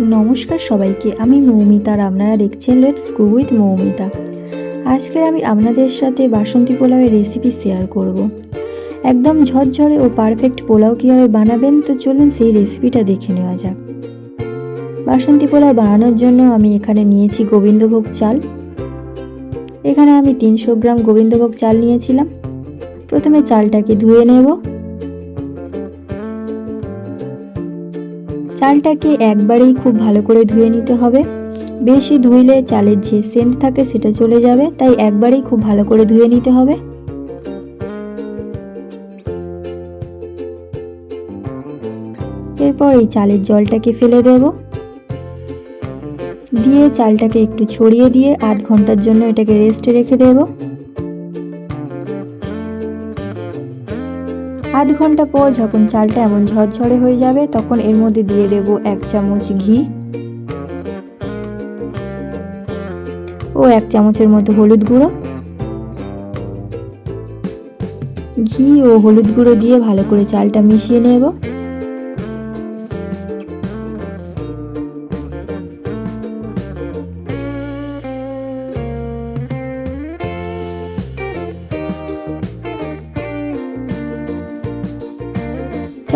নমস্কার সবাইকে, আমি মৌমিতা আর আপনারা দেখছেন লেটস গো উইথ মৌমিতা। আজকের আমি আপনাদের সাথে বাসন্তী পোলাওয়ের রেসিপি শেয়ার করব। একদম ঝরঝরে ও পারফেক্ট পোলাও কীভাবে বানাবেন, তো চলুন সেই রেসিপিটা দেখে নেওয়া যাক। বাসন্তী পোলাও বানানোর জন্য আমি এখানে নিয়েছি গোবিন্দভোগ চাল। এখানে আমি তিনশো গ্রাম গোবিন্দভোগ চাল নিয়েছিলাম। প্রথমে চালটাকে ধুয়ে নেব। চালটাকে একবারেই খুব ভালো করে ধুয়ে নিতে হবে। বেশি ধুইলে চালের যে সেন্ট থাকে সেটা চলে যাবে, তাই একবারেই খুব ভালো করে ধুয়ে নিতে হবে। এরপর এই চালের জলটাকে ফেলে দেব। দিয়ে চালটাকে একটু ছড়িয়ে দিয়ে আধ ঘণ্টার জন্য এটাকে রেস্টে রেখে দেব। আধ ঘণ্টা পর যখন চালটা এমন ঝরঝরে হয়ে যাবে, তখন এর মধ্যে দিয়ে দেব এক চামচ ঘি ও এক চামচের মতো হলুদ গুঁড়ো। ঘি ও হলুদ গুঁড়ো দিয়ে ভালো করে চালটা মিশিয়ে নেব।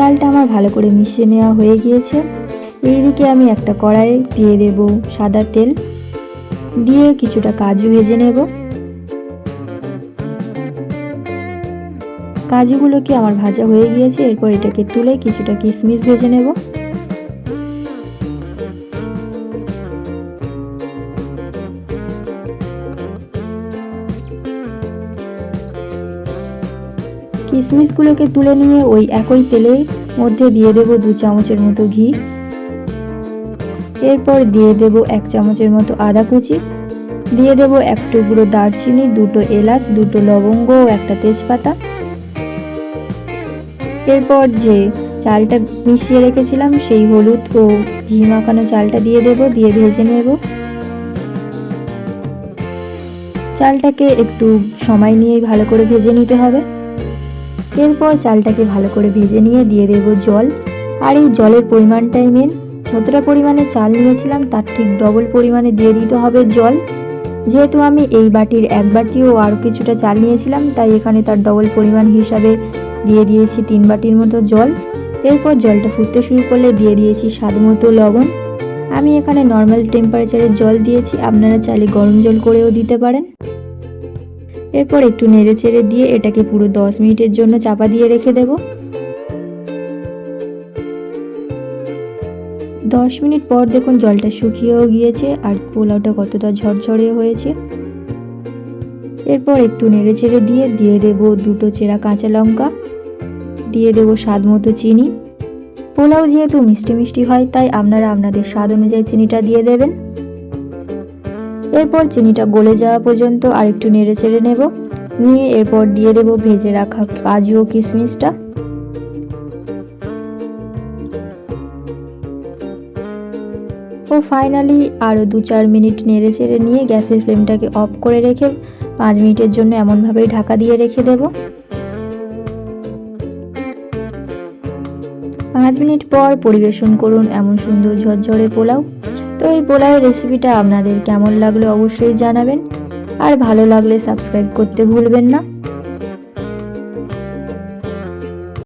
চালটা আমার ভালো করে মিশিয়ে নেওয়া হয়ে গিয়েছে। এইদিকে আমি একটা কড়াইয়ে দিয়ে দেব সাদা তেল। দিয়ে কিছুটা কাজু ভেজে নেব। কাজুগুলোকে আমার ভাজা হয়ে গিয়েছে? এরপর এটাকে তুলে কিছুটা কিশমিশ ভেজে নেব। কিশমিশগুলোকে তুলে নিয়ে ওই একই তেলের মধ্যে দিয়ে দেব দু চামচের মতো ঘি। এরপর দিয়ে দেব এক চামচের মতো আদা কুচি। দিয়ে দেব এক টুকরো দারচিনি, দুটো এলাচ, দুটো লবঙ্গ ও একটা তেজপাতা। এরপর যে চালটা মিশিয়ে রেখেছিলাম, সেই হলুদ ও ঘি মাখানো চালটা দিয়ে দেব, দিয়ে ভেজে নেব। চালটাকে একটু সময় নিয়েই ভালো করে ভেজে নিতে হবে। এরপর চালটাকে ভালো করে ভেজে নিয়ে দিয়ে দেব জল। আর এই জলের পরিমাণটাই মেন যতটা পরিমাণে চাল নিয়েছিলাম, তার ঠিক ডবল পরিমাণে দিয়ে দিতে হবে জল। যেহেতু আমি এই বাটির এক বাটিও আরও কিছুটা চাল নিয়েছিলাম, তাই এখানে তার ডবল পরিমাণ হিসাবে দিয়ে দিয়েছি তিন বাটির মতো জল। এরপর জলটা ফুটতে শুরু করলে দিয়ে দিয়েছি স্বাদ মতো লবণ। আমি এখানে নর্মাল টেম্পারেচারের জল দিয়েছি, আপনারা চাইলে গরম জল করেও দিতে পারেন। এরপর একটু নেড়ে চেড়ে দিয়ে এটাকে পুরো দশ মিনিটের জন্য চাপা দিয়ে রেখে দেব। দশ মিনিট পর দেখুন জলটা শুকিয়েও গিয়েছে আর পোলাওটা কতটা ঝরঝরে হয়েছে। এরপর একটু নেড়ে চেড়ে দিয়ে দিয়ে দেব দুটো চেরা কাঁচা লঙ্কা, দিয়ে দেব স্বাদ মতো চিনি। পোলাও যেহেতু মিষ্টি মিষ্টি হয়, তাই আপনারা আপনাদের স্বাদ অনুযায়ী চিনিটা দিয়ে দেবেন। এরপর চিনিটা গলে যাওয়া পর্যন্ত আর একটু নেড়ে চেড়ে নেব। নিয়ে এরপর দিয়ে দেব ভেজে রাখা কাজু ও কিশমিশটা। ও ফাইনালি আরও দু চার মিনিট নেড়ে চেড়ে নিয়ে গ্যাসের ফ্লেমটাকে অফ করে রেখে পাঁচ মিনিটের জন্য এমনভাবেই ঢাকা দিয়ে রেখে দেব। পাঁচ মিনিট পর পরিবেশন করুন এমন সুন্দর ঝরঝরে পোলাও। তো এই পোলাওয়ের রেসিপিটা আপনাদের কেমন লাগল অবশ্যই জানাবেন। আর ভালো লাগলে সাবস্ক্রাইব করতে ভুলবেন না।